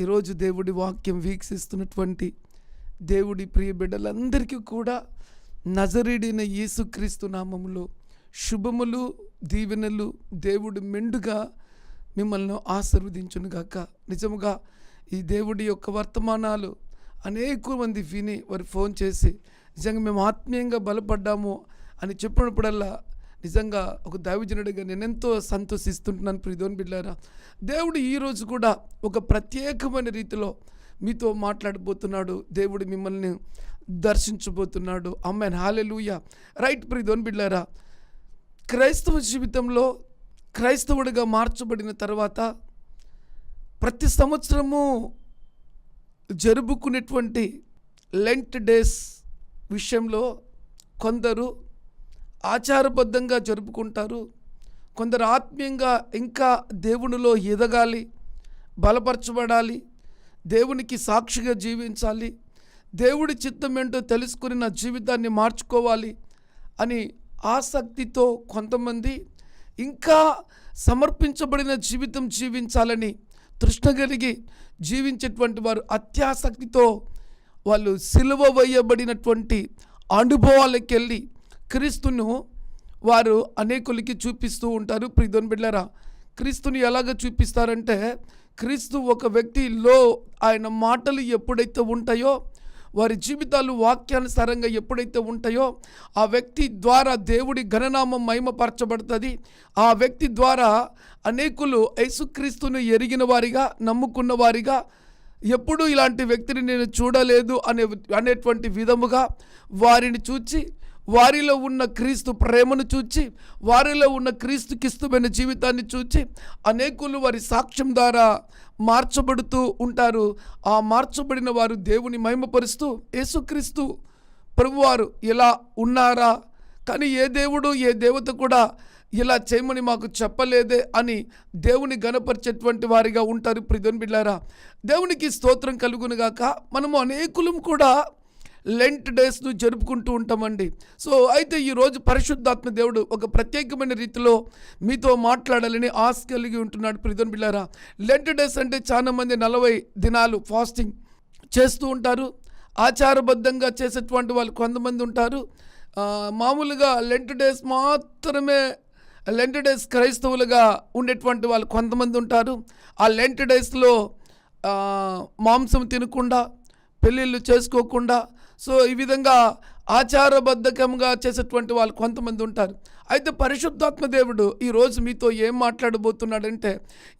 ఈరోజు దేవుడి వాక్యం వీక్షిస్తున్నటువంటి దేవుడి ప్రియ బిడ్డలందరికీ కూడా నజరీడిన యేసుక్రీస్తు నామములో శుభములు దీవెనలు దేవుడు మెండుగా మిమ్మల్ని ఆశీర్వదించునుగాక. నిజముగా ఈ దేవుడి యొక్క వర్తమానాలు అనేక మంది విని వారు ఫోన్ చేసి నిజంగా మేము ఆత్మీయంగా బలపడ్డాము అని చెప్పినప్పుడల్లా నిజంగా ఒక దైవజనుడిగా నేను ఎంతో సంతోషిస్తుంటున్నాను ప్రిధోన్ బిడ్డారా దేవుడు ఈరోజు కూడా ఒక ప్రత్యేకమైన రీతిలో మీతో మాట్లాడబోతున్నాడు. దేవుడు మిమ్మల్ని దర్శించబోతున్నాడు. అమ్మాయి హాలెలుయ రైట్ ప్రిధోన్ బిడ్డారా క్రైస్తవ జీవితంలో క్రైస్తవుడిగా మార్చబడిన తర్వాత ప్రతి సంవత్సరము జరుపుకునేటువంటి లెంట్ డేస్ విషయంలో కొందరు ఆచారబద్ధంగా జరుపుకుంటారు. కొందరు ఆత్మీయంగా ఇంకా దేవునిలో ఎదగాలి బలపరచబడాలి దేవునికి సాక్షిగా జీవించాలి దేవుడి చిత్తం ఏంటో తెలుసుకుని నా జీవితాన్ని మార్చుకోవాలి అని ఆసక్తితో కొంతమంది ఇంకా సమర్పించబడిన జీవితం జీవించాలని తృష్ణ కలిగి జీవించేటువంటి వారు అత్యాసక్తితో వాళ్ళు సిలువ వేయబడినటువంటి అనుభవాలకెళ్ళి క్రీస్తును వారు అనేకులకి చూపిస్తూ ఉంటారు. ప్రిధోన్ బిడ్లరా క్రీస్తుని ఎలాగ చూపిస్తారంటే క్రీస్తు ఒక వ్యక్తిలో ఆయన మాటలు ఎప్పుడైతే ఉంటాయో వారి జీవితాలు వాక్యానుసారంగా ఎప్పుడైతే ఉంటాయో ఆ వ్యక్తి ద్వారా దేవుడి ఘననామం మహిమపరచబడుతుంది. ఆ వ్యక్తి ద్వారా అనేకులు యేసుక్రీస్తును ఎరిగిన వారిగా నమ్ముకున్న వారిగా ఎప్పుడూ ఇలాంటి వ్యక్తిని నేను చూడలేదు అనే అనేటువంటి విధముగా వారిని చూచి వారిలో ఉన్న క్రీస్తు ప్రేమను చూచి వారిలో ఉన్న క్రీస్తు కిస్తుమైన జీవితాన్ని చూచి అనేకులు వారి సాక్ష్యం ద్వారా మార్చబడుతూ ఉంటారు. ఆ మార్చబడిన వారు దేవుని మహిమపరుస్తూ యేసుక్రీస్తు ప్రభువారు ఇలా ఉన్నారా? కానీ ఏ దేవుడు ఏ దేవత కూడా ఇలా చేయమని మాకు చెప్పలేదే అని దేవుని గణపరిచేటువంటి వారిగా ఉంటారు. ప్రిధన్ బిళ్ళారా దేవునికి స్తోత్రం కలుగునుగాక మనము అనేకులం కూడా లెంట్ డేస్ను జరుపుకుంటూ ఉంటామండి. సో అయితే ఈరోజు పరిశుద్ధాత్మ దేవుడు ఒక ప్రత్యేకమైన రీతిలో మీతో మాట్లాడాలని ఆశ కలిగి ఉంటున్నాడు. ప్రిధన్ బిళ్ళారా లెంట్ డేస్ అంటే చాలామంది నలభై దినాలు ఫాస్టింగ్ చేస్తూ ఉంటారు. ఆచారబద్ధంగా చేసేటువంటి వాళ్ళు కొంతమంది ఉంటారు. మామూలుగా లెంట్ డేస్ మాత్రమే లెంట్ డేస్ క్రైస్తవులుగా ఉండేటువంటి వాళ్ళు కొంతమంది ఉంటారు. ఆ లెంట్ డేస్లో మాంసం తినకుండా పెళ్ళిళ్ళు చేసుకోకుండా సో ఈ విధంగా ఆచారబద్ధకంగా చేసేటువంటి వాళ్ళు కొంతమంది ఉంటారు. అయితే పరిశుద్ధాత్మ దేవుడు ఈరోజు మీతో ఏం మాట్లాడబోతున్నాడంటే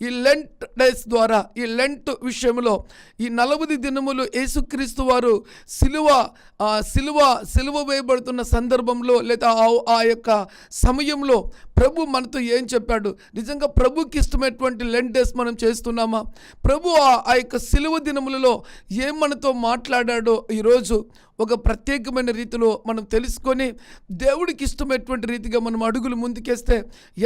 ఈ లెంట్ డేస్ ద్వారా ఈ లెంట్ విషయంలో ఈ నలభై దినములు యేసుక్రీస్తు వారు సిలువ సిలువ సిలువ వేయబడుతున్న సందర్భంలో లేదా ఆ- ఆ యొక్క సమయంలో ప్రభు మనతో ఏం చెప్పాడు? నిజంగా ప్రభుకి ఇష్టమైనటువంటి లెంట్ డేస్ మనం చేస్తున్నామా? ప్రభు ఆ ఆ యొక్క సిలువ దినములలో ఏం మనతో మాట్లాడాడో ఈరోజు ఒక ప్రత్యేకమైన రీతిలో మనం తెలుసుకొని దేవుడికి ఇష్టమైనటువంటి రీతిగా మనం అడుగులు ముందుకేస్తే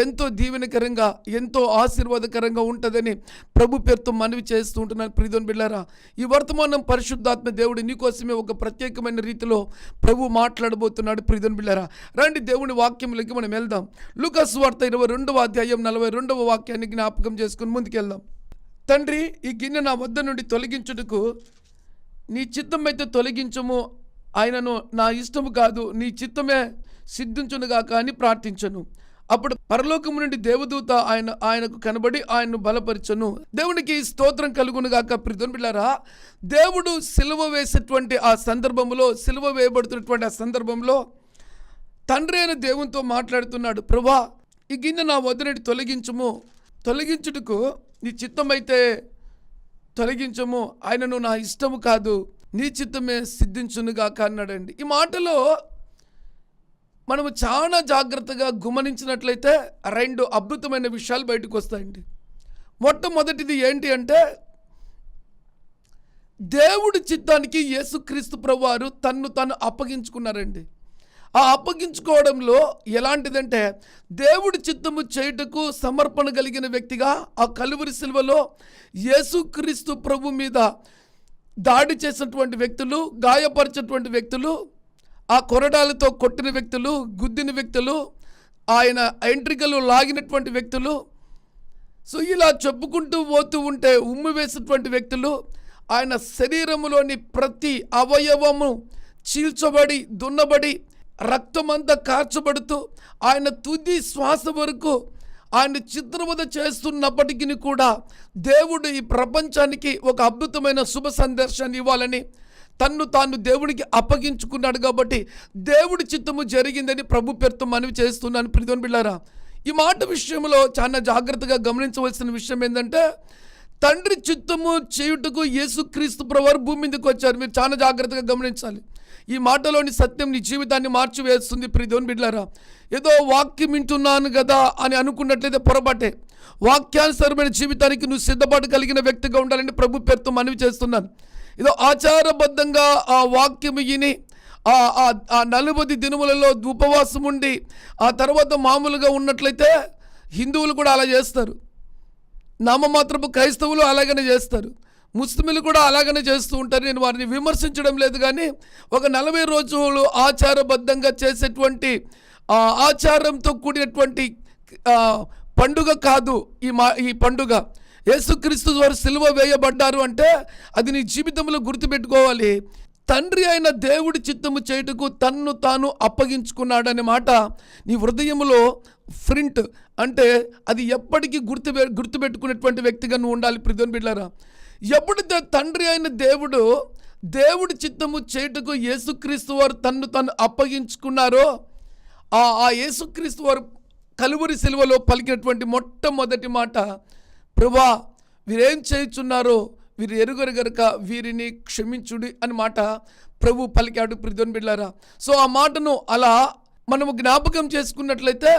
ఎంతో దీవెనకరంగా ఎంతో ఆశీర్వాదకరంగా ఉంటుందని ప్రభు పేరుతో మనవి చేస్తూ ఉంటున్నాను. ప్రీదోన్ బిళ్ళారా ఈ వర్తమానం పరిశుద్ధాత్మ దేవుడు నీకోసమే ఒక ప్రత్యేకమైన రీతిలో ప్రభు మాట్లాడబోతున్నాడు. ప్రీదోన్ బిళ్ళారా రండి దేవుని వాక్యంలోకి మనం వెళ్దాం. లూకాస్ వార్త ఇరవై రెండవ అధ్యాయం నలభై రెండవ వాక్యాన్ని జ్ఞాపకం చేసుకుని ముందుకెళ్దాం. తండ్రి ఈ గిన్నె నా వద్ద నుండి తొలగించుటకు నీ చిత్తం అయితే తొలగించము ఆయనను నా ఇష్టము కాదు నీ చిత్తమే సిద్ధించునుగాక అని ప్రార్థించను. అప్పుడు పరలోకము నుండి దేవదూత ఆయన ఆయనకు కనబడి ఆయన్ను బలపరచను. దేవునికి స్తోత్రం కలుగునుగాక ప్రిధున్ బిళ్ళారా దేవుడు సిలువ వేసేటువంటి ఆ సందర్భంలో సిలువ వేయబడుతున్నటువంటి ఆ సందర్భంలో తండ్రి అయిన దేవునితో మాట్లాడుతున్నాడు. ప్రభా ఈ గిన్నె నా వదినటి తొలగించము. తొలగించుటకు నీ చిత్తమైతే తొలగించము. ఆయనను నా ఇష్టము కాదు. నీ చిత్తమే సిద్ధించునుగాక అన్నాడండి. ఈ మాటలో మనము చాలా జాగ్రత్తగా గుమనించినట్లయితే రెండు అద్భుతమైన విషయాలు బయటకు వస్తాయండి. మొట్టమొదటిది ఏంటి అంటే దేవుడి చిత్తానికి యేసుక్రీస్తు ప్రభువారు తన్ను తను అప్పగించుకున్నారండి. ఆ అప్పగించుకోవడంలో ఎలాంటిదంటే దేవుడి చిత్తము చేయుటకు సమర్పణ కలిగిన వ్యక్తిగా ఆ కలువరి సిల్వలో యేసుక్రీస్తు ప్రభు మీద దాడి చేసినటువంటి వ్యక్తులు గాయపరిచినటువంటి వ్యక్తులు ఆ కొరడాలతో కొట్టిన వ్యక్తులు గుద్దిన వ్యక్తులు ఆయన ఎంట్రికలు లాగినటువంటి వ్యక్తులు సో ఇలా చెప్పుకుంటూ పోతూ ఉంటే ఉమ్మి వేసినటువంటి వ్యక్తులు ఆయన శరీరములోని ప్రతి అవయవము చీల్చబడి దున్నబడి రక్తమంతా కార్చబడుతూ ఆయన తుది శ్వాస వరకు ఆయన చిత్రవద చేస్తున్నప్పటికీ కూడా దేవుడు ఈ ప్రపంచానికి ఒక అద్భుతమైన శుభ సందేశాన్ని ఇవ్వాలని తన్ను తాను దేవుడికి అప్పగించుకున్నాడు కాబట్టి దేవుడి చిత్తము జరిగిందని ప్రభు పేరుతో మనవి చేస్తున్నాను. ప్రిధోన్ బిళ్ళారా ఈ మాట విషయంలో చాలా జాగ్రత్తగా గమనించవలసిన విషయం ఏంటంటే తండ్రి చిత్తము చేయుటకు యేసుక్రీస్తు ప్రవారు భూమి మీదకి వచ్చారు. మీరు చాలా జాగ్రత్తగా గమనించాలి. ఈ మాటలోని సత్యం నీ జీవితాన్ని మార్చివేస్తుంది. ప్రిధోన్ బిడ్లారా ఏదో వాక్యం వింటున్నాను కదా అని అనుకున్నట్లయితే పొరపాటే. వాక్యానుసరమైన జీవితానికి నువ్వు సిద్ధపాటు కలిగిన వ్యక్తిగా ఉండాలని ప్రభు పేరుతో మనవి చేస్తున్నాను. ఏదో ఆచారబద్ధంగా ఆ వాక్యం విని ఆ నలుబది దినములలో ఉపవాసం ఉండి ఆ తర్వాత మామూలుగా ఉన్నట్లయితే హిందువులు కూడా అలా చేస్తారు. నామమాత్రపు క్రైస్తవులు అలాగనే చేస్తారు. ముస్లింలు కూడా అలాగనే చేస్తూ ఉంటారు. నేను వారిని విమర్శించడం లేదు కానీ ఒక నలభై రోజులు ఆచారబద్ధంగా చేసేటువంటి ఆచారంతో కూడినటువంటి పండుగ కాదు ఈ మా ఈ పండుగ. యేసుక్రీస్తు వారు సిలువ వేయబడ్డారు అంటే అది నీ జీవితంలో గుర్తుపెట్టుకోవాలి. తండ్రి అయిన దేవుడి చిత్తము చేయుటకు తన్ను తాను అప్పగించుకున్నాడనే మాట నీ హృదయంలో ఫ్రింట్ అంటే అది ఎప్పటికీ గుర్తు గుర్తుపెట్టుకునేటువంటి వ్యక్తిగా నువ్వు ఉండాలి ప్రిధోన్ బిడ్డారా ఎప్పుడైతే తండ్రి అయిన దేవుడు దేవుడి చిత్తము చేయుటకు యేసుక్రీస్తు వారు తన్ను తాను అప్పగించుకున్నారో ఆ ఆ యేసుక్రీస్తు వారు కలువరి సెలవులో పలికినటువంటి మొట్టమొదటి మాట ప్రభా వీరేం చేయుచున్నారో వీరు ఎరుగరు గనుక వీరిని క్షమించుడి అని మాట ప్రభు పలికాడు. ప్రిధోన్ బిడ్లారా సో ఆ మాటను అలా మనము జ్ఞాపకం చేసుకున్నట్లయితే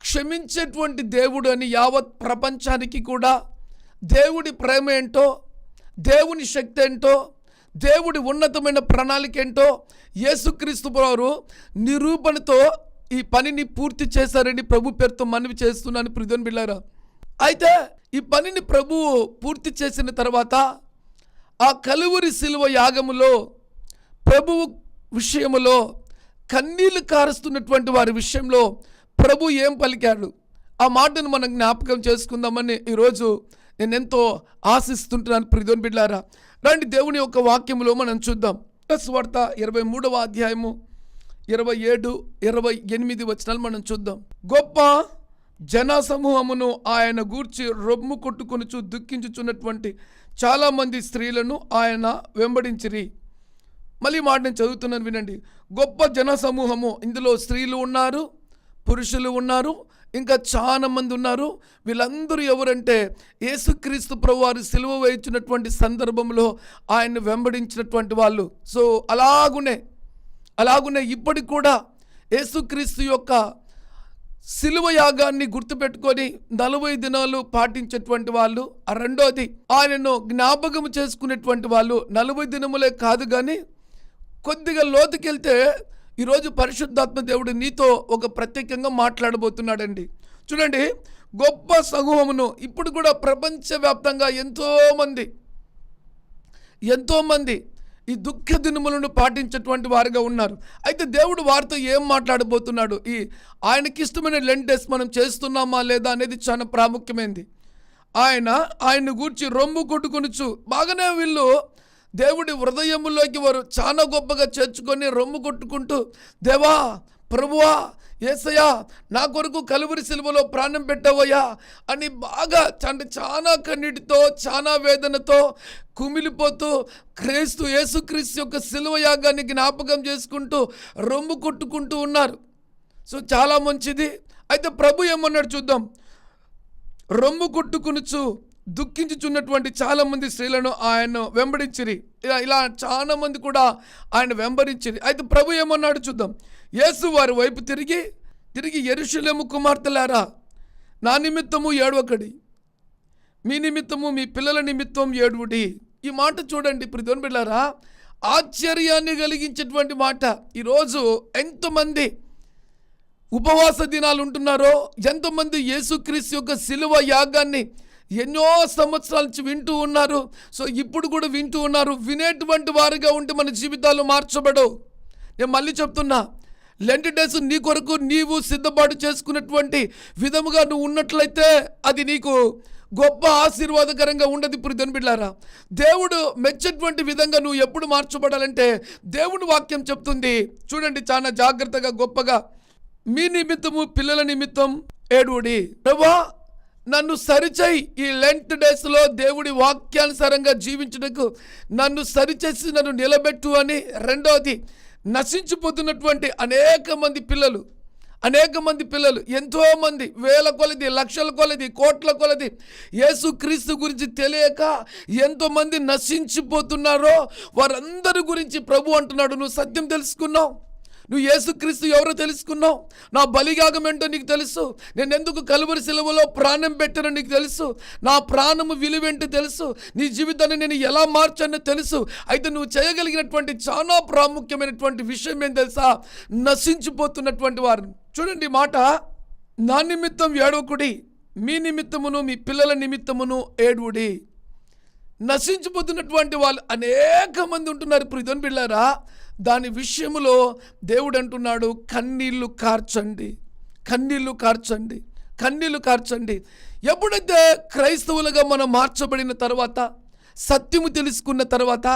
క్షమించేటువంటి దేవుడు అని యావత్ ప్రపంచానికి కూడా దేవుడి ప్రేమ ఏంటో దేవుని శక్తి ఏంటో దేవుడి ఉన్నతమైన ప్రణాళిక ఏంటో యేసుక్రీస్తు వారు నిరూపణతో ఈ పనిని పూర్తి చేశారని ప్రభు పేరుతో మనవి చేస్తున్నాను ప్రిధన్ బిళ్ళారా. అయితే ఈ పనిని ప్రభువు పూర్తి చేసిన తర్వాత ఆ కలువురి శిలువ యాగములో ప్రభువు విషయములో కన్నీళ్ళు కారుస్తున్నటువంటి వారి విషయంలో ప్రభు ఏం పలికాడు? ఆ మాటను మనం జ్ఞాపకం చేసుకుందామని ఈరోజు నేను ఎంతో ఆశిస్తుంటున్నాను ప్రిధోన్ బిడ్లారా రండి దేవుని యొక్క వాక్యంలో మనం చూద్దాం. వార్త ఇరవై మూడవ అధ్యాయము ఇరవై ఏడు ఇరవై ఎనిమిది వచనాలు మనం చూద్దాం. గొప్ప జనసమూహమును ఆయన గూర్చి రొమ్ము కొట్టుకొనుచు దుఃఖించుచున్నటువంటి చాలామంది స్త్రీలను ఆయన వెంబడించిరి. మళ్ళీ మాట నేను చదువుతున్నాను వినండి. గొప్ప జన సమూహము ఇందులో స్త్రీలు ఉన్నారు పురుషులు ఉన్నారు ఇంకా చాలా మంది ఉన్నారు. వీళ్ళందరూ ఎవరంటే యేసుక్రీస్తు ప్రభు వారు సిలువ వేయించినటువంటి సందర్భంలో ఆయన్ని వెంబడించినటువంటి వాళ్ళు. సో అలాగునే అలాగునే ఇప్పటికి కూడా యేసుక్రీస్తు యొక్క సిలువ యాగాన్ని గుర్తుపెట్టుకొని నలభై దినాలు పాటించేటువంటి వాళ్ళు. ఆ రెండోది ఆయనను జ్ఞాపకం చేసుకునేటువంటి వాళ్ళు నలభై దినములే కాదు కానీ కొద్దిగా లోతుకెళ్తే ఈరోజు పరిశుద్ధాత్మ దేవుడు నీతో ఒక ప్రత్యేకంగా మాట్లాడబోతున్నాడండి. చూడండి గొప్ప సమూహమును ఇప్పుడు కూడా ప్రపంచవ్యాప్తంగా ఎంతోమంది ఎంతోమంది ఈ దుఃఖ దినములను పాటించేటువంటి వారుగా ఉన్నారు. అయితే దేవుడు వారితో ఏం మాట్లాడబోతున్నాడు? ఈ ఆయనకి ఇష్టమైన లెంటెస్ మనం చేస్తున్నామా లేదా అనేది చాలా ప్రాముఖ్యమైనది ఆయన ఆయన గూర్చి రొమ్ము కొట్టుకొనుచు బాగానే వీళ్ళు దేవుడి హృదయములోకి వారు చాలా గొప్పగా చేర్చుకొని రొమ్ము కొట్టుకుంటూ దేవా ప్రభువా ఏసయ్యా నా కొరకు కలువరి సిలువలో ప్రాణం పెట్టవయ్యా అని బాగా అంటే చాలా కన్నీటితో చాలా వేదనతో కుమిలిపోతూ క్రీస్తు యేసుక్రీస్తు యొక్క సిలువ యాగాన్ని జ్ఞాపకం చేసుకుంటూ రొమ్ము కొట్టుకుంటూ ఉన్నారు. సో చాలా మంచిది. అయితే ప్రభు ఏమన్నాడు చూద్దాం. రొమ్ము కొట్టుకునుచు దుఃఖించుచున్నటువంటి చాలా మంది స్త్రీలను ఆయన వెంబడించిరి. ఇలా ఇలా చాలా మంది కూడా ఆయన వెంబడించిరి. అయితే ప్రభు ఏమన్నాడు చూద్దాం. యేసు వారి వైపు తిరిగి తిరిగి ఎరుషులేము కుమార్తెలారా నా నిమిత్తము ఏడవకడి. మీ నిమిత్తము మీ పిల్లల నిమిత్తం ఏడువుడి. ఈ మాట చూడండి ప్రిధోన్ బిళ్ళారా ఆశ్చర్యాన్ని కలిగించేటువంటి మాట. ఈరోజు ఎంతమంది ఉపవాస దినాలు ఉంటున్నారో ఎంతమంది యేసుక్రీస్తు యొక్క శిలువ యాగాన్ని ఎన్నో సంవత్సరాల నుంచి వింటూ ఉన్నారు. సో ఇప్పుడు కూడా వింటూ ఉన్నారు. వినేటువంటి వారిగా ఉంటే మన జీవితాలు మార్చబడవు. నేను మళ్ళీ చెప్తున్నా లెంట్ డేస్ నీ కొరకు నీవు సిద్ధపాటు చేసుకున్నటువంటి విధముగా నువ్వు ఉన్నట్లయితే అది నీకు గొప్ప ఆశీర్వాదకరంగా ఉండదు ఇప్పుడు దొనిబిడ్లారా దేవుడు మెచ్చేటువంటి విధంగా నువ్వు ఎప్పుడు మార్చబడాలంటే దేవుని వాక్యం చెప్తుంది. చూడండి చాలా జాగ్రత్తగా గొప్పగా. మీ నిమిత్తము పిల్లల నిమిత్తం ఏడుడి ప్రభా నన్ను సరిచేయి. ఈ లెంట్ డేస్లో దేవుడి వాక్యానుసారంగా జీవించుటకు నన్ను సరిచేసి నన్ను నిలబెట్టు అని రెండవది నశించిపోతున్నటువంటి అనేక మంది పిల్లలు అనేక మంది పిల్లలు ఎంతోమంది వేల కొలది లక్షల కొలది కోట్ల కొలది యేసు క్రీస్తు గురించి తెలియక ఎంతోమంది నశించిపోతున్నారో వారందరి గురించి ప్రభు అంటున్నాడు. నువ్వు సత్యం తెలుసుకున్నావు? నువ్వు యేసుక్రీస్తు ఎవరో తెలుసుకున్నావు? నా బలిగాగం ఏంటో నీకు తెలుసు? నేను ఎందుకు కలువరి సెలవులో ప్రాణం పెట్టానో నీకు తెలుసు? నా ప్రాణము విలువేంటో తెలుసు? నీ జీవితాన్ని నేను ఎలా మార్చానో తెలుసు? అయితే నువ్వు చేయగలిగినటువంటి చాలా ప్రాముఖ్యమైనటువంటి విషయం ఏం తెలుసా? నశించిపోతున్నటువంటి వారు చూడండి మాట. నా నిమిత్తం ఏడవకుడి మీ నిమిత్తమును మీ పిల్లల నిమిత్తమును ఏడువుడి. నశించిపోతున్నటువంటి వాళ్ళు అనేక మంది ఉంటున్నారు. ఇప్పుడు ఇదని బిళ్ళారా దాని విషయంలో దేవుడు అంటున్నాడు కన్నీళ్ళు కార్చండి కన్నీళ్ళు కార్చండి కన్నీళ్ళు కార్చండి. ఎప్పుడైతే క్రైస్తవులుగా మనం మార్చబడిన తర్వాత సత్యము తెలుసుకున్న తర్వాత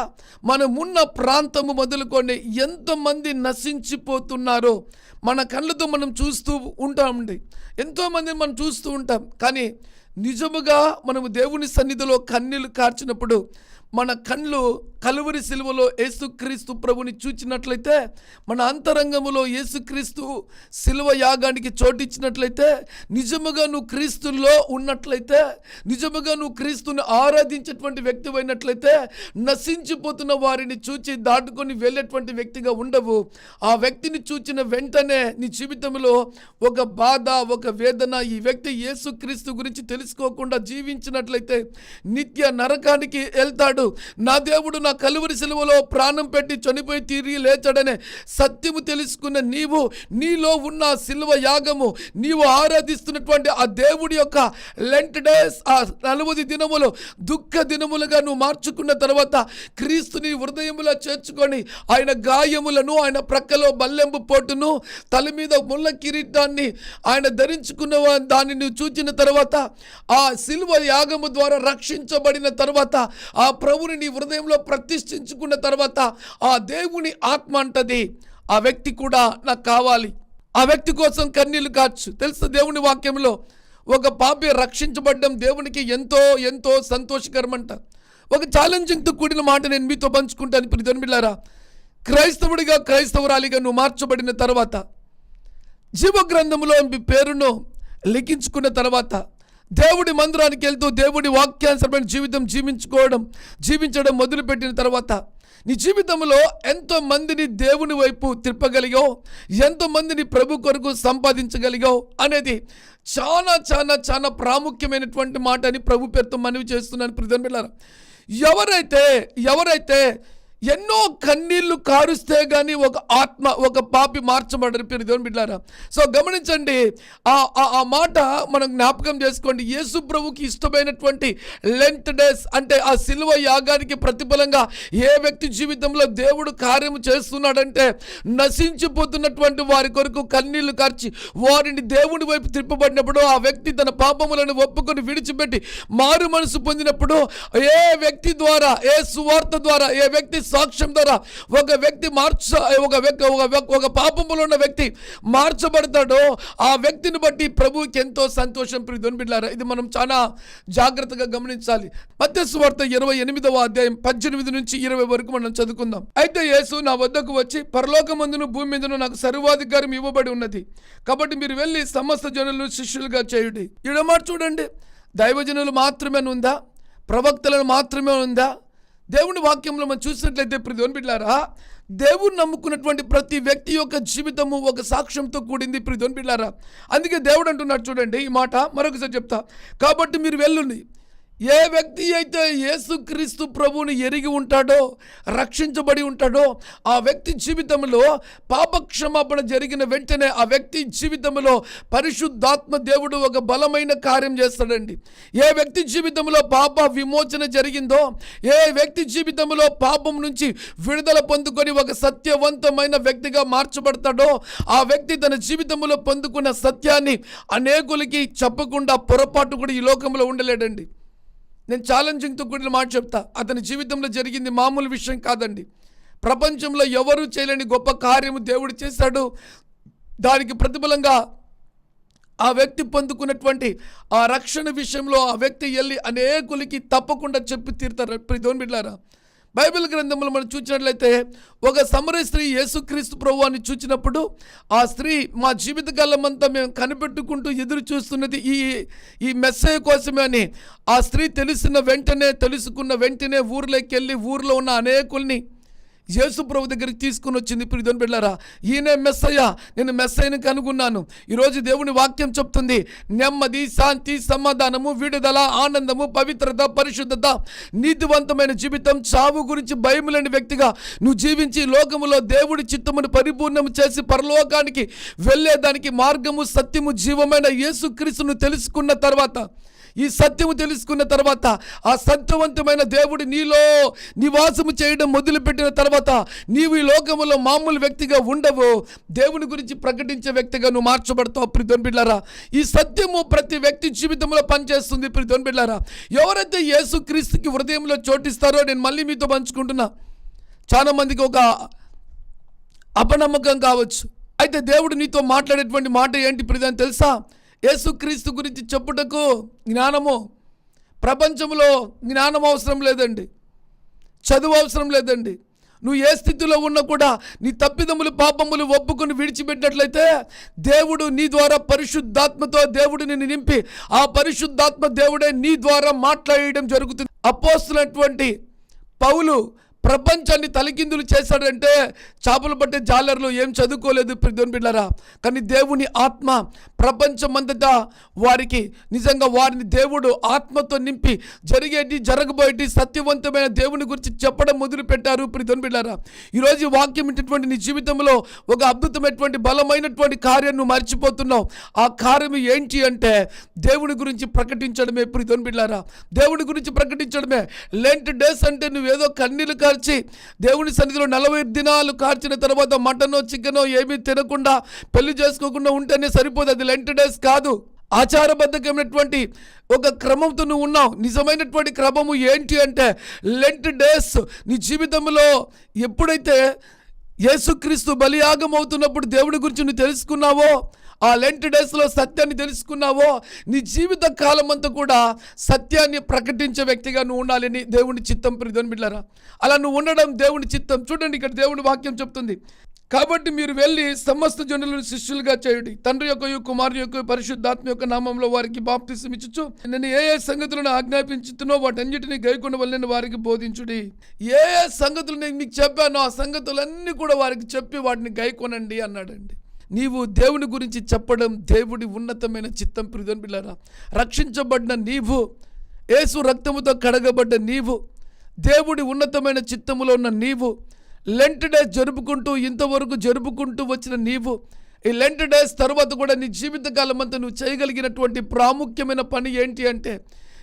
మనమున్న ప్రాంతము మొదలుకొని ఎంతమంది నశించిపోతున్నారో మన కళ్ళతో మనం చూస్తూ ఉంటామండి. ఎంతోమంది మనం చూస్తూ ఉంటాం. కానీ నిజముగా మనము దేవుని సన్నిధిలో కన్నీళ్ళు కార్చినప్పుడు మన కళ్ళు కలువరి సిలువలో యేసుక్రీస్తు ప్రభుని చూచినట్లయితే మన అంతరంగములో యేసుక్రీస్తు సిలువ యాగానికి చోటిచ్చినట్లయితే నిజముగా నువ్వు క్రీస్తుల్లో ఉన్నట్లయితే నిజముగా నువ్వు క్రీస్తుని ఆరాధించేటువంటి వ్యక్తి అయినట్లయితే నశించిపోతున్న వారిని చూచి దాటుకొని వెళ్ళేటువంటి వ్యక్తిగా ఉండవు. ఆ వ్యక్తిని చూచిన వెంటనే నీ జీవితంలో ఒక బాధ ఒక వేదన ఈ వ్యక్తి యేసుక్రీస్తు గురించి తెలుసుకోకుండా జీవించినట్లయితే నిత్య నరకానికి వెళ్తాడు నా దేవుడు నా కలువరి సెలవులో ప్రాణం పెట్టి చనిపోయి తిరిగి లేచాడనే సత్యము తెలుసుకున్న నీవు నీలో ఉన్న శిల్వ యాగము నీవు ఆరాధిస్తున్నటువంటి ఆ దేవుడి యొక్క లెంట్ డేస్ ఆ నలభై దినములు దుఃఖ దినములుగా నువ్వు మార్చుకున్న తర్వాత క్రీస్తుని హృదయములో చేర్చుకొని ఆయన గాయములను ఆయన ప్రక్కలో బల్లెంపు పోటును తల మీద ముళ్ళ కిరీటాన్ని ఆయన ధరించుకున్న దాన్ని నువ్వు చూచిన తర్వాత ఆ శిల్వ యాగము ద్వారా రక్షించబడిన తర్వాత ఆ ప్రభుని నీ హృదయంలో ప్రతిష్ఠించుకున్న తర్వాత ఆ దేవుని ఆత్మ అంటది ఆ వ్యక్తి కూడా నాకు కావాలి. ఆ వ్యక్తి కోసం కన్నీళ్ళు కాచు. తెలుసు దేవుని వాక్యంలో? ఒక పాపి రక్షించబడ్డం దేవునికి ఎంతో ఎంతో సంతోషకరమంట. ఒక ఛాలెంజింగ్తో కూడిన మాట నేను మీతో పంచుకుంటాను ఇప్పుడు క్రైస్తవుడిగా క్రైస్తవురాలిగా నువ్వు మార్చబడిన తర్వాత జీవగ్రంథంలో మీ పేరును లిఖించుకున్న తర్వాత దేవుడి మందిరానికి వెళ్తూ దేవుడి వాక్యానుసరమైన జీవితం జీవించుకోవడం జీవించడం మొదలుపెట్టిన తర్వాత నీ జీవితంలో ఎంతో మందిని దేవుని వైపు తిప్పగలిగావు ఎంతో మందిని ప్రభు కొరకు సంపాదించగలిగావు అనేది చాలా చాలా చాలా ప్రాముఖ్యమైనటువంటి మాట అని ప్రభు పేరుతో మనవి చేస్తున్నాను. ప్రజలు ఎవరైతే ఎవరైతే ఎన్నో కన్నీళ్ళు కారుస్తే కానీ ఒక ఆత్మ ఒక పాపి మార్చబడరు పేరు దేవుని బిడ్డారా. సో గమనించండి ఆ ఆ- ఆ మాట మనం జ్ఞాపకం చేసుకోండి. యేసు ప్రభుకి ఇష్టమైనటువంటి లెంత్ డేస్ అంటే ఆ సిలువ యాగానికి ప్రతిఫలంగా ఏ వ్యక్తి జీవితంలో దేవుడు కార్యము చేస్తున్నాడంటే నశించిపోతున్నటువంటి వారి కొరకు కన్నీళ్ళు కార్చి వారిని దేవుడి వైపు తిప్పబడినప్పుడు ఆ వ్యక్తి తన పాపములను ఒప్పుకొని విడిచిపెట్టి మారు మనసు పొందినప్పుడు ఏ వ్యక్తి ద్వారా ఏ సువార్త ద్వారా ఏ వ్యక్తి సాక్ష్యం ద్వారా ఒక వ్యక్తి మార్చ ఒక వ్యక్తి ఒక వ్యక్- ఒక పాపములో ఉన్న వ్యక్తి మార్చబడతాడో ఆ వ్యక్తిని బట్టి ప్రభువుకి ఎంతో సంతోషం. ప్రియుని బిడ్డారా ఇది మనం చాలా జాగ్రత్తగా గమనించాలి. మధ్య సువార్త ఇరవై ఎనిమిదవ అధ్యాయం పద్దెనిమిది నుంచి ఇరవై వరకు మనం చదువుకుందాం. అయితే యేసు నా వద్దకు వచ్చి పరలోకమందును భూమి మీదను నాకు సర్వాధికారం ఇవ్వబడి ఉన్నది. కాబట్టి మీరు వెళ్ళి సమస్త జనులను శిష్యులుగా చేయుడి. ఇడమాట చూడండి దైవజనులు మాత్రమే ఉందా ప్రవక్తలను మాత్రమే ఉందా దేవుని వాక్యంలో మనం చూసినట్లయితే ప్రతి బిడ్డారా దేవుని నమ్ముకున్నటువంటి ప్రతి వ్యక్తి యొక్క జీవితము ఒక సాక్ష్యంతో కూడింది ప్రతి బిడ్డారా అందుకే దేవుడు అంటున్నాడు చూడండి ఈ మాట మరొకసారి చెప్తా. కాబట్టి మీరు వెళ్ళండి ఏ వ్యక్తి అయితే యేసుక్రీస్తు ప్రభువుని ఎరిగి ఉంటాడో రక్షించబడి ఉంటాడో ఆ వ్యక్తి జీవితంలో పాపక్షమాపణ జరిగిన వెంటనే ఆ వ్యక్తి జీవితంలో పరిశుద్ధాత్మ దేవుడు ఒక బలమైన కార్యం చేస్తాడండి. ఏ వ్యక్తి జీవితంలో పాప విమోచన జరిగిందో ఏ వ్యక్తి జీవితంలో పాపం నుంచి విడుదల పొందుకొని ఒక సత్యవంతమైన వ్యక్తిగా మార్చబడతాడో ఆ వ్యక్తి తన జీవితంలో పొందుకున్న సత్యాన్ని అనేకులకి చెప్పకుండా పొరపాటు కూడా ఈ లోకంలో ఉండలేడండి. నేను ఛాలెంజింగ్తో కూడిన మాట చెప్తా. అతని జీవితంలో జరిగింది మామూలు విషయం కాదండి. ప్రపంచంలో ఎవరూ చేయలేని గొప్ప కార్యము దేవుడు చేశాడు. దానికి ప్రతిఫలంగా ఆ వ్యక్తి పొందుకున్నటువంటి ఆ రక్షణ విషయంలో ఆ వ్యక్తి వెళ్ళి అనేకులకి తప్పకుండా చెప్పి తీరుతారు. ప్రతి దోని బిడ్డారా బైబిల్ గ్రంథంలో మనం చూసినట్లయితే ఒక సమర స్త్రీ యేసుక్రీస్తు ప్రభువాన్ని చూచినప్పుడు ఆ స్త్రీ మా జీవితకాలం అంతా మేము కనిపెట్టుకుంటూ ఎదురు చూస్తున్నది ఈ ఈ మెస్సేజ్ కోసమే అని. ఆ స్త్రీ తెలిసిన వెంటనే తెలుసుకున్న వెంటనే ఊర్లోకి వెళ్ళి ఊర్లో ఉన్న అనేకుల్ని యేసు ప్రభు దగ్గరికి తీసుకుని వచ్చింది. ప్రిధోని బిడ్డారా ఈయనే మెస్సయ్య. నేను మెస్సయ్యని కనుగొన్నాను. ఈరోజు దేవుని వాక్యం చెప్తుంది. నెమ్మది శాంతి సమాధానము విడుదల ఆనందము పవిత్రత పరిశుద్ధత నీతివంతమైన జీవితం చావు గురించి భయం లేని వ్యక్తిగా నువ్వు జీవించి లోకములో దేవుడి చిత్తమును పరిపూర్ణం చేసి పరలోకానికి వెళ్ళేదానికి మార్గము సత్యము జీవమైన యేసుక్రీస్తును తెలుసుకున్న తర్వాత ఈ సత్యము తెలుసుకున్న తర్వాత ఆ సత్యవంతమైన దేవుడు నీలో నివాసము చేయడం మొదలుపెట్టిన తర్వాత నీవు ఈ లోకములో మామూలు వ్యక్తిగా ఉండవు. దేవుని గురించి ప్రకటించే వ్యక్తిగా నువ్వు మార్చబడతావు. ప్రిధోన్ బిడ్లారా ఈ సత్యము ప్రతి వ్యక్తి జీవితంలో పనిచేస్తుంది. ప్రిధోన్ బిడ్లారా ఎవరైతే యేసు క్రీస్తుకి హృదయంలో చోటిస్తారో నేను మళ్ళీ మీతో పంచుకుంటున్నా. చాలామందికి ఒక అపనమ్మకం కావచ్చు. అయితే దేవుడు నీతో మాట్లాడేటువంటి మాట ఏంటి ప్రిదాని తెలుసా? యేసుక్రీస్తు గురించి చెప్పుటకు జ్ఞానము ప్రపంచంలో జ్ఞానం అవసరం లేదండి. చదువు అవసరం లేదండి. నువ్వు ఏ స్థితిలో ఉన్నా కూడా నీ తప్పిదములు పాపములు ఒప్పుకొని విడిచిపెట్టినట్లయితే దేవుడు నీ ద్వారా పరిశుద్ధాత్మతో దేవుడు నిన్ను నింపి ఆ పరిశుద్ధాత్మ దేవుడే నీ ద్వారా మాట్లాడేయడం జరుగుతుంది. అపోస్తున్నటువంటి పౌలు ప్రపంచాన్ని తలకిందులు చేశాడంటే చేపలు పట్టే జాలర్లు ఏం చదువుకోలేదు ప్రిధోన్ బిడ్డారా కానీ దేవుని ఆత్మ ప్రపంచమంతటా వారికి నిజంగా వారిని దేవుడు ఆత్మతో నింపి జరిగేటి జరగబోయేటి సత్యవంతమైన దేవుని గురించి చెప్పడం మొదలు పెట్టారు బిడ్డారా ఈరోజు వాక్యం ఇటువంటి నీ జీవితంలో ఒక అద్భుతమైనటువంటి బలమైనటువంటి కార్యం నువ్వు మర్చిపోతున్నావు. ఆ కార్యం ఏంటి అంటే దేవుని గురించి ప్రకటించడమే ప్రిధోన్ బిడ్డారా దేవుని గురించి ప్రకటించడమే. లెంట్ డేస్ అంటే నువ్వేదో కన్నీళ్ళు కార్చి దేవుని సన్నిధిలో నలభై దినాలు కార్చిన తర్వాత మటనో చికెనో ఏమీ తినకుండా పెళ్ళి చేసుకోకుండా ఉంటేనే సరిపోదు. అది లెంట్ డేస్ కాదు. ఆచారబద్ధమైనటువంటి ఒక క్రమంతో నువ్వు ఉన్నావు. నిజమైనటువంటి క్రమము ఏంటి అంటే లెంట్ డేస్ నీ జీవితంలో ఎప్పుడైతే యేసుక్రీస్తు బలియాగం అవుతున్నప్పుడు దేవుడి గురించి నువ్వు తెలుసుకున్నావో ఆ లెంట్ డేస్లో సత్యాన్ని తెలుసుకున్నావో నీ జీవిత కాలం అంతా కూడా సత్యాన్ని ప్రకటించే వ్యక్తిగా నువ్వు ఉండాలని దేవుని చిత్తం ప్రిధోని బిడ్డారా అలా నువ్వు ఉండడం దేవుని చిత్తం. చూడండి ఇక్కడ దేవుని వాక్యం చెప్తుంది. కాబట్టి మీరు వెళ్ళి సమస్త జనులను శిష్యులుగా చేయండి. తండ్రి యొక్క కుమారు యొక్క పరిశుద్ధాత్మ యొక్క నామంలో వారికి బాప్తిసం ఇచ్చుచు నేను ఏ ఏ సంగతులను ఆజ్ఞాపించుతున్నో వాటన్నిటిని గైకొండ వల్లని వారికి బోధించుడి. ఏ ఏ సంగతులు నేను మీకు చెప్పానో ఆ సంగతులన్నీ కూడా వారికి చెప్పి వాటిని గైకొనండి అన్నాడండి. నీవు దేవుని గురించి చెప్పడం దేవుడి ఉన్నతమైన చిత్తం ప్రిధన్ పిల్లరా రక్షించబడిన నీవు ఏసు రక్తముతో కడగబడ్డ నీవు దేవుడి ఉన్నతమైన చిత్తములో ఉన్న నీవు లెంట్ డేస్ జరుపుకుంటూ ఇంతవరకు జరుపుకుంటూ వచ్చిన నీవు ఈ లెంట్ డేస్ తర్వాత కూడా నీ జీవితకాలం అంతా నువ్వు చేయగలిగినటువంటి ప్రాముఖ్యమైన పని ఏంటి అంటే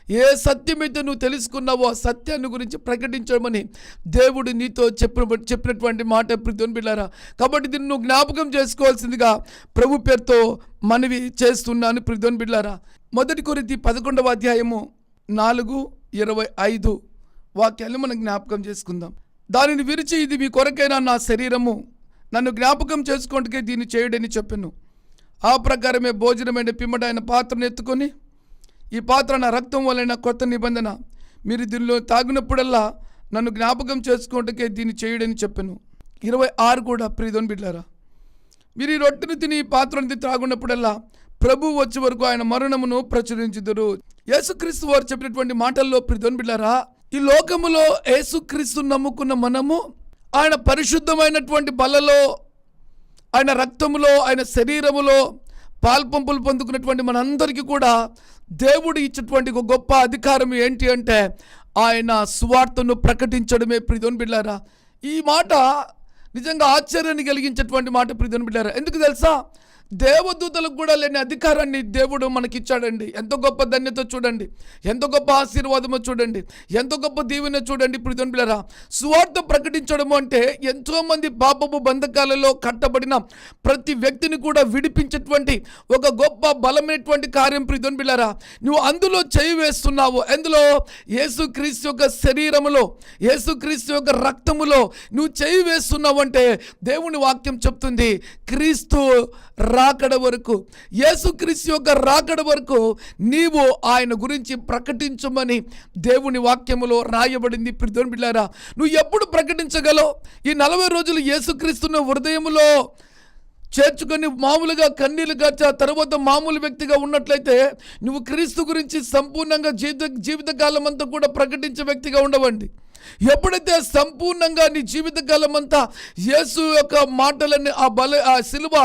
ఏ సత్యమైతే నువ్వు తెలుసుకున్నావో ఆ సత్యాన్ని గురించి ప్రకటించమని దేవుడు నీతో చెప్పిన చెప్పినటువంటి మాట ప్రితోని బిళ్ళారా కాబట్టి దీన్ని నువ్వు జ్ఞాపకం చేసుకోవాల్సిందిగా ప్రభు పేరుతో మనవి చేస్తున్నాను ప్రితోని బిళ్ళారా మొదటి కొరితి పదకొండవ అధ్యాయము నాలుగు ఇరవై ఐదు వాక్యాలను మనం జ్ఞాపకం చేసుకుందాం. దానిని విరిచి ఇది మీ కొరకైనా నా శరీరము నన్ను జ్ఞాపకం చేసుకుంటే దీన్ని చేయడని చెప్పాను. ఆ ప్రకారమే భోజనమైన పిమ్మట ఆయన పాత్రను ఎత్తుకొని ఈ పాత్ర నా రక్తం వలన కొత్త నిబంధన. మీరు దీనిలో తాగినప్పుడల్లా నన్ను జ్ఞాపకం చేసుకోవటకే దీన్ని చేయడని చెప్పాను. ఇరవై ఆరు కూడా ప్రీధోని బిడ్డారా మీరు ఈ రొట్టెను తిని ఈ పాత్రను త్రాగున్నప్పుడల్లా ప్రభు వచ్చే వరకు ఆయన మరణమును ప్రచురించుదురు. యేసుక్రీస్తు వారు చెప్పినటువంటి మాటల్లో ప్రిధోని బిడ్డారా ఈ లోకములో యేసుక్రీస్తు నమ్ముకున్న మనము ఆయన పరిశుద్ధమైనటువంటి బలలో ఆయన రక్తములో ఆయన శరీరములో పాల్పంపులు పొందుకున్నటువంటి మనందరికీ కూడా దేవుడు ఇచ్చినటువంటి ఒక గొప్ప అధికారం ఏంటి అంటే ఆయన సువార్తను ప్రకటించడమే ప్రిధోన్ బిడ్డారా ఈ మాట నిజంగా ఆశ్చర్యాన్ని కలిగించేటువంటి మాట ప్రిధోన్ బిడ్డారా ఎందుకు తెలుసా? దేవదూతలకు కూడా లేని అధికారాన్ని దేవుడు మనకిచ్చాడండి. ఎంత గొప్ప ధన్యత చూడండి. ఎంత గొప్ప ఆశీర్వాదమో చూడండి. ఎంత గొప్ప దీవెన చూడండి. ఇప్పుడు బిళ్ళారా సువార్త ప్రకటించడము అంటే ఎంతోమంది పాపపు బంధకాలలో కట్టబడిన ప్రతి వ్యక్తిని కూడా విడిపించేటువంటి ఒక గొప్ప బలమైనటువంటి కార్యం. ప్రిధోన్ బిళ్ళారా నువ్వు అందులో చేయి వేస్తున్నావు. ఎందులో? యేసుక్రీస్తు యొక్క శరీరములో యేసుక్రీస్తు యొక్క రక్తములో నువ్వు చేయి వేస్తున్నావు అంటే దేవుని వాక్యం చెప్తుంది క్రీస్తు రాకడ వరకు యేసుక్రీస్తు యొక్క రాకడ వరకు నీవు ఆయన గురించి ప్రకటించమని దేవుని వాక్యములో రాయబడింది. ప్రిధోన్ బిళ్ళారా నువ్వు ఎప్పుడు ప్రకటించగలవు? ఈ నలభై రోజులు యేసుక్రీస్తున్న హృదయములో చేర్చుకొని మామూలుగా కన్నీళ్ళు గార్చి తర్వాత మామూలు వ్యక్తిగా ఉన్నట్లయితే నువ్వు క్రీస్తు గురించి సంపూర్ణంగా జీవిత జీవితకాలం అంతా కూడా ప్రకటించే వ్యక్తిగా ఉండవండి. ఎప్పుడైతే సంపూర్ణంగా నీ జీవితకాలం అంతా యేసు యొక్క మాటలన్నీ ఆ బలి ఆ శిలువ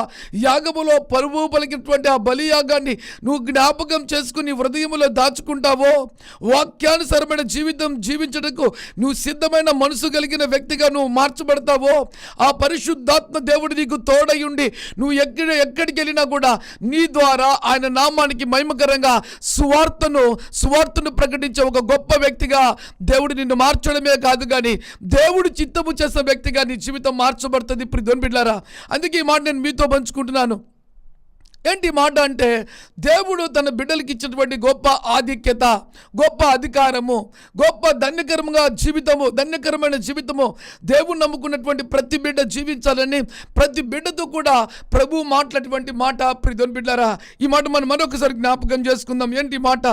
యాగములో పరువు పలికినటువంటి ఆ బలి యాగాన్ని నువ్వు జ్ఞాపకం చేసుకుని హృదయంలో దాచుకుంటావో? వాక్యానుసరమైన జీవితం జీవించడానికి నువ్వు సిద్ధమైన మనసు కలిగిన వ్యక్తిగా నువ్వు మార్చబడతావో? ఆ పరిశుద్ధాత్మ దేవుడు నీకు తోడై ఉండి నువ్వు ఎక్కడ ఎక్కడికి వెళ్ళినా కూడా నీ ద్వారా ఆయన నామానికి మహిమకరంగా సువార్తను సువార్తను ప్రకటించే ఒక గొప్ప వ్యక్తిగా దేవుడు నిన్ను మార్చడమే కాదు కానీ దేవుడు చిత్తము చేసిన వ్యక్తిగా నీ జీవితం మార్చబడుతుంది ఇప్పుడు బిడ్డారా అందుకే ఈ మాట నేను మీతో పంచుకుంటున్నాను. ఏంటి మాట అంటే దేవుడు తన బిడ్డలకి ఇచ్చినటువంటి గొప్ప ఆధిక్యత గొప్ప అధికారము గొప్ప ధన్యకరముగా జీవితము ధన్యకరమైన జీవితము దేవుడు నమ్ముకున్నటువంటి ప్రతి బిడ్డ జీవించాలని ప్రతి బిడ్డతో కూడా ప్రభు మాట్లాడేటువంటి మాట ప్రిధోన్ బిడ్డారా ఈ మాట మనం మరొకసారి జ్ఞాపకం చేసుకుందాం. ఏంటి మాట?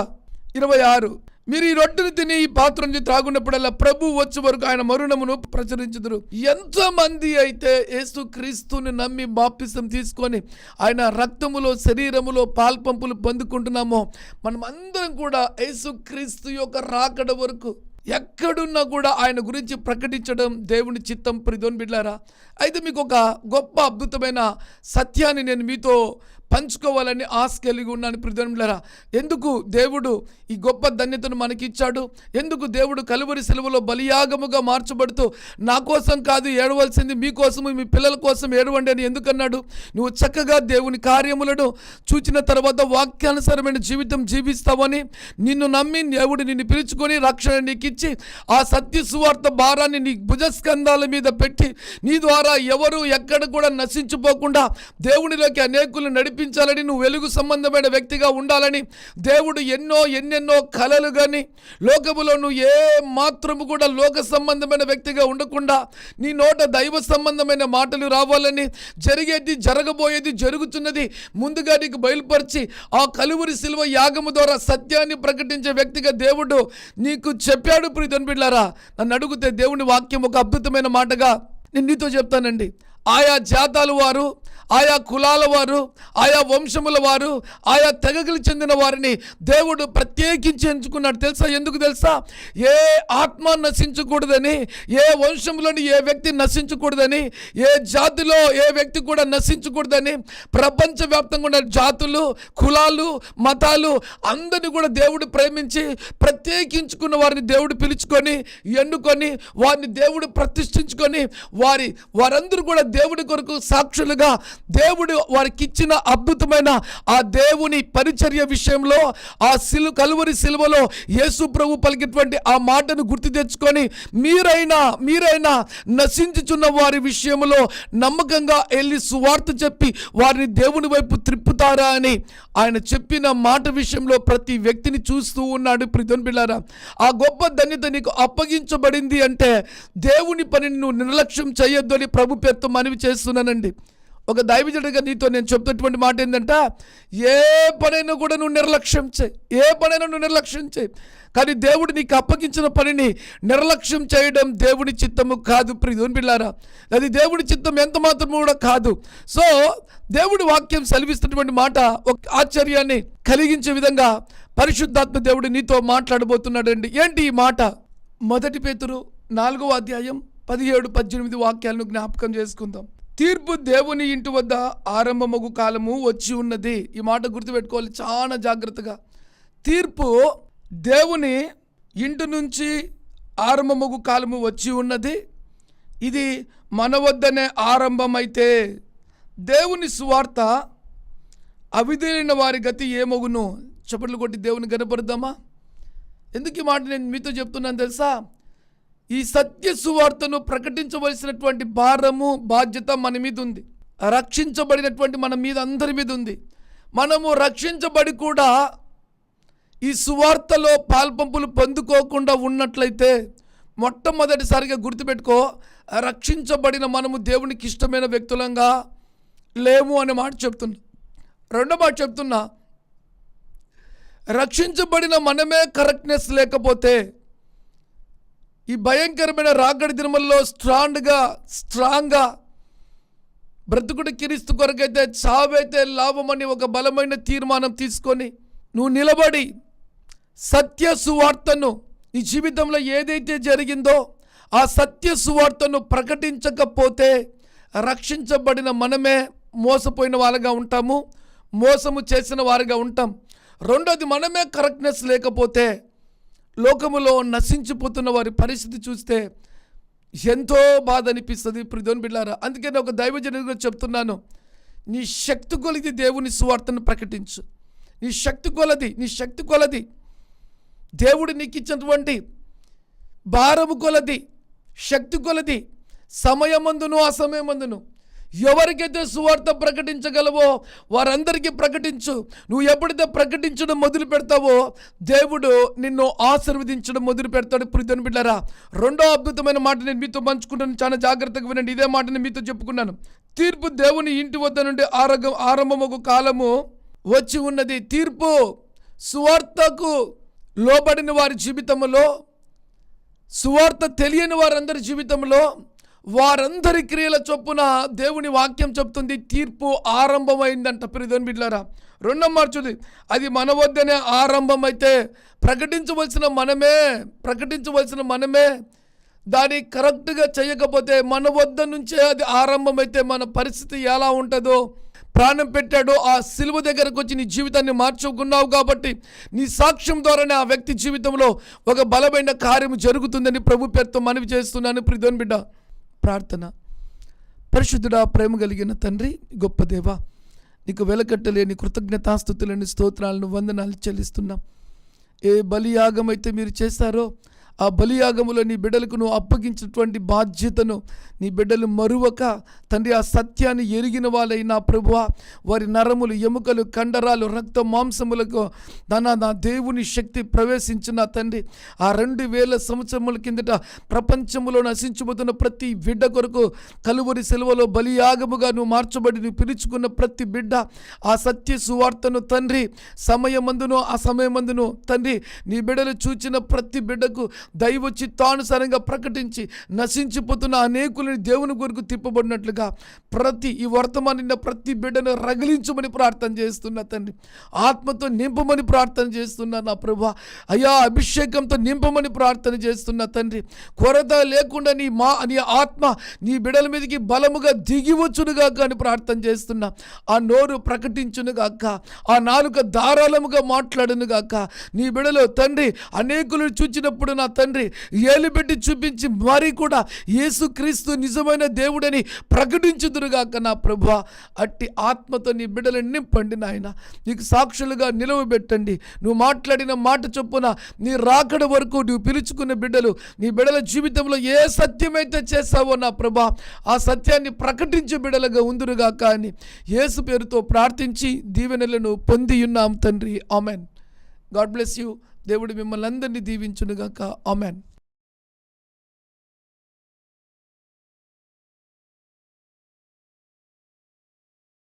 ఇరవై ఆరు. మీరు ఈ రొట్టెను తిని ఈ పాత్ర నుంచి త్రాగున్నప్పుడల్లా ప్రభు వచ్చే వరకు ఆయన మరుణమును ప్రచురించుదురు. ఎంతమంది అయితే యేసు క్రీస్తుని నమ్మి బాప్తిసం తీసుకొని ఆయన రక్తములో శరీరములో పాల్పంపులు పొందుకుంటున్నామో మనం అందరం కూడా యేసు క్రీస్తు యొక్క రాకడ వరకు ఎక్కడున్నా కూడా ఆయన గురించి ప్రకటించడం దేవుని చిత్తం. ప్రిదోన్ బిడ్లారా అయితే మీకు ఒక గొప్ప అద్భుతమైన సత్యాన్ని నేను మీతో పంచుకోవాలని ఆశ కలిగి ఉన్నాను ప్రిధోన్లరా ఎందుకు దేవుడు ఈ గొప్ప ధన్యతను మనకిచ్చాడు? ఎందుకు దేవుడు కలువరి సెలవులో బలియాగముగా మార్చబడుతూ నా కోసం కాదు ఏడవలసింది మీకోసము మీ పిల్లల కోసం ఏడవండి అని ఎందుకన్నాడు? నువ్వు చక్కగా దేవుని కార్యములను చూచిన తర్వాత వాక్యానుసారమైన జీవితం జీవిస్తావని నిన్ను నమ్మి దేవుడు నిన్ను పిలుచుకొని రక్షణ నీకు ఇచ్చి ఆ సత్య సువార్త భారాన్ని నీ భుజస్కంధాల మీద పెట్టి నీ ద్వారా ఎవరు ఎక్కడ కూడా నశించిపోకుండా దేవునిలోకి అనేకులు నడిపి నడిపించాలని నువ్వు వెలుగు సంబంధమైన వ్యక్తిగా ఉండాలని దేవుడు ఎన్నో ఎన్నెన్నో కలలు కానీ లోకములో నువ్వు ఏ మాత్రము కూడా లోక సంబంధమైన వ్యక్తిగా ఉండకుండా నీ నోట దైవ సంబంధమైన మాటలు రావాలని జరిగేది జరగబోయేది జరుగుతున్నది ముందుగా నీకు బయలుపరిచి ఆ కలువురి శిల్వ యాగము ద్వారా సత్యాన్ని ప్రకటించే వ్యక్తిగా దేవుడు నీకు చెప్పాడు ప్రీతన్ బిడ్లారా నన్ను అడిగితే దేవుని వాక్యం ఒక అద్భుతమైన మాటగా నేను నీతో చెప్తానండి. ఆయా జాతాలు వారు ఆయా కులాల వారు ఆయా వంశముల వారు ఆయా తెగకులు చెందిన వారిని దేవుడు ప్రత్యేకించి ఎంచుకున్నాడు. తెలుసా? ఎందుకు తెలుసా? ఏ ఆత్మ నశించకూడదని ఏ వంశంలోని ఏ వ్యక్తి నశించకూడదని ఏ జాతిలో ఏ వ్యక్తి కూడా నశించకూడదని ప్రపంచవ్యాప్తంగా ఉన్న జాతులు కులాలు మతాలు అందరిని కూడా దేవుడు ప్రేమించి ప్రత్యేకించుకున్న వారిని దేవుడు పిలుచుకొని ఎన్నుకొని వారిని దేవుడు ప్రతిష్ఠించుకొని వారి వారందరూ కూడా దేవుడి కొరకు సాక్షులుగా దేవుడు వారికి ఇచ్చిన అద్భుతమైన ఆ దేవుని పరిచర్య విషయంలో ఆ సిలు కలువరి సిలువలో యేసు ప్రభు పలికినటువంటి ఆ మాటను గుర్తు తెచ్చుకొని మీరైనా మీరైనా నశించుచున్న వారి విషయంలో నమ్మకంగా వెళ్ళి సువార్త చెప్పి వారిని దేవుని వైపు త్రిప్పుతారా అని ఆయన చెప్పిన మాట విషయంలో ప్రతి వ్యక్తిని చూస్తూ ఉన్నాడు. ప్రిధన్ బిళ్ళారా ఆ గొప్ప ధన్యత నీకు అప్పగించబడింది అంటే దేవుని పనిని నువ్వు నిర్లక్ష్యం చేయొద్దు అని ప్రభు పేరుతో మనవి చేస్తున్నానండి. ఒక దైవజుడిగా నీతో నేను చెప్తున్నటువంటి మాట ఏంటంటే? ఏ పనైనా కూడా నువ్వు నిర్లక్ష్యం చేయి. ఏ పనైనా నువ్వు నిర్లక్ష్యం చేయి. కానీ దేవుడు నీకు అప్పగించిన పనిని నిర్లక్ష్యం చేయడం దేవుని చిత్తము కాదు ప్రియుని పిల్లారా? అది దేవుడి చిత్తం ఎంత మాత్రము కూడా కాదు. సో దేవుడి వాక్యం సెలవిస్తున్నటువంటి మాట ఒక ఆశ్చర్యాన్ని కలిగించే విధంగా పరిశుద్ధాత్మ దేవుడు నీతో మాట్లాడబోతున్నాడండి. ఏంటి ఈ మాట? మొదటి పేతురు నాలుగవ అధ్యాయం పదిహేడు పద్దెనిమిది వాక్యాలను జ్ఞాపకం చేసుకుందాం. తీర్పు దేవుని ఇంటి వద్ద ఆరంభమగు కాలము వచ్చి ఉన్నది. ఈ మాట గుర్తుపెట్టుకోవాలి చాలా జాగ్రత్తగా. తీర్పు దేవుని ఇంటి నుంచి ఆరంభమగు కాలము వచ్చి ఉన్నది. ఇది మన వద్దనే ఆరంభమైతే దేవుని సువార్త అవిధేలైన వారి గతి ఏమగును? చప్పట్లు కొట్టి దేవుని కనపరుద్దామా ఎందుకు ఈ మాట నేను మీతో చెప్తున్నాను తెలుసా? ఈ సత్య సువార్తను ప్రకటించవలసినటువంటి భారము బాధ్యత మన మీద ఉంది. రక్షించబడినటువంటి మన మీద అందరి మీద ఉంది. మనము రక్షించబడి కూడా ఈ సువార్తలో పాల్పంపులు పొందుకోకుండా ఉన్నట్లయితే మొట్టమొదటిసారిగా గుర్తుపెట్టుకో రక్షించబడిన మనము దేవునికి ఇష్టమైన వ్యక్తులంగా లేము అనే మాట చెప్తున్నా. రెండో మాట చెప్తున్నా రక్షించబడిన మనమే కరెక్ట్నెస్ లేకపోతే ఈ భయంకరమైన రాగడి దినముల్లో స్ట్రాండ్గా స్ట్రాంగ్గా బ్రతుకుడు కిరిస్తు కొరకైతే చావైతే లాభమని ఒక బలమైన తీర్మానం తీసుకొని నువ్వు నిలబడి సత్య సువార్తను నీ జీవితంలో ఏదైతే జరిగిందో ఆ సత్య సువార్తను ప్రకటించకపోతే రక్షించబడిన మనమే మోసపోయిన వారుగా ఉంటాము మోసము చేసిన వారిగా ఉంటాం. రెండోది మనమే కరెక్ట్నెస్ లేకపోతే లోకములో నశించిపోతున్న వారి పరిస్థితి చూస్తే ఎంతో బాధ అనిపిస్తుంది ప్రిధోని బిళ్ళారా అందుకే నేను ఒక దైవజనుడిగా చెప్తున్నాను. నీ శక్తి కొలిది దేవుని సువార్తను ప్రకటించు. నీ శక్తి కొలది నీ శక్తి కొలది. దేవుడు నీకు ఇచ్చినటువంటి భారము కొలది శక్తి కొలది. సమయమందును అసమయమందును. ఎవరికైతే సువార్త ప్రకటించగలవో వారందరికీ ప్రకటించు. నువ్వు ఎప్పుడైతే ప్రకటించడం మొదలు పెడతావో దేవుడు నిన్ను ఆశీర్వదించడం మొదలు పెడతాడు. ప్రిధను బిడ్డారా రెండో అద్భుతమైన మాట నేను మీతో పంచుకుంటాను చాలా జాగ్రత్తగా వినండి. ఇదే మాట నేను మీతో చెప్పుకున్నాను. తీర్పు దేవుని ఇంటి వద్ద నుండి ఆరోగ్యం ఆరంభమగు కాలము వచ్చి ఉన్నది. తీర్పు సువార్తకు లోబడిన వారి జీవితంలో సువార్త తెలియని వారందరి జీవితంలో వారందరి క్రియల చొప్పున దేవుని వాక్యం చెప్తుంది. తీర్పు ఆరంభమైందంట. ప్రిధోని బిడ్లారా రెండో మార్చుది. అది మన వద్దనే ఆరంభమైతే ప్రకటించవలసిన మనమే ప్రకటించవలసిన మనమే దాన్ని కరెక్ట్గా చేయకపోతే మన వద్ద నుంచే అది ఆరంభమైతే మన పరిస్థితి ఎలా ఉంటుందో ప్రాణం పెట్టాడో ఆ సిలువ దగ్గరకు వచ్చి నీ జీవితాన్ని మార్చుకున్నావు కాబట్టి నీ సాక్ష్యం ద్వారానే ఆ వ్యక్తి జీవితంలో ఒక బలమైన కార్యం జరుగుతుందని ప్రభు పేరుతో మనవి చేస్తున్నాను. ప్రిధోన్ బిడ్డ ప్రార్థన. పరిశుద్ధుడా ప్రేమ కలిగిన తండ్రి గొప్ప దేవ నీకు వెలకట్టలేని కృతజ్ఞతాస్థుతులని స్తోత్రాలను వందనాలు చెల్లిస్తున్నాం. ఏ బలియాగం అయితే మీరు చేస్తారో ఆ బలియాగములో నీ బిడ్డలకు నువ్వు అప్పగించినటువంటి బాధ్యతను నీ బిడ్డలు మరువక తండ్రి ఆ సత్యాన్ని ఎరిగిన వాళ్ళైనా ప్రభువ వారి నరములు ఎముకలు కండరాలు రక్త మాంసములకు తన నా దేవుని శక్తి ప్రవేశించిన తండ్రి ఆ రెండు వేల సంవత్సరముల కిందట ప్రపంచంలో నశించబోతున్న ప్రతి బిడ్డ కొరకు కలువరి సెలవులో బలియాగముగా నువ్వు మార్చబడి నువ్వు పిలుచుకున్న ప్రతి బిడ్డ ఆ సత్య సువార్తను తండ్రి సమయమందును ఆ సమయమందును తండ్రి నీ బిడ్డలు చూచిన ప్రతి బిడ్డకు దైవ చిత్తానుసారంగా ప్రకటించి నశించిపోతున్న అనేకులని దేవుని కొరకు తిప్పబడినట్లుగా ప్రతి ఈ వర్తమానిన ప్రతి బిడ్డను రగిలించమని ప్రార్థన చేస్తున్నా తండ్రి. ఆత్మతో నింపమని ప్రార్థన చేస్తున్నా నా ప్రభా. అయ్యా అభిషేకంతో నింపమని ప్రార్థన చేస్తున్నా తండ్రి. కొరత లేకుండా నీ మా నీ ఆత్మ నీ బిడల మీదకి బలముగా దిగివచ్చునుగా అని ప్రార్థన చేస్తున్నా. ఆ నోరు ప్రకటించునుగాక ఆ నాలుక ధారాళముగా మాట్లాడునుగాక నీ బిడలో తండ్రి అనేకులు చూచినప్పుడు నా తండ్రి ఏలుబెట్టి చూపించి మరీ కూడా యేసుక్రీస్తు నిజమైన దేవుడని ప్రకటించుదురుగాక నా ప్రభు. అట్టి ఆత్మతో నీ బిడ్డలను నింపండి నాయన. నీకు సాక్షులుగా నిలవబెట్టండి నువ్వు మాట్లాడిన మాట చొప్పున నీ రాకడ వరకు నువ్వు పిలుచుకున్న బిడ్డలు నీ బిడ్డల జీవితంలో ఏ సత్యమైతే చేస్తావో నా ప్రభా ఆ సత్యాన్ని ప్రకటించే బిడ్డలుగా ఉందురుగాక అని యేసు పేరుతో ప్రార్థించి దీవెనలను పొంది ఉన్నాం తండ్రి. ఆమెన్. God bless you. దేవుడు మిమ్మల్ని అందరినీ దీవించునుగాక. ఆమెన్.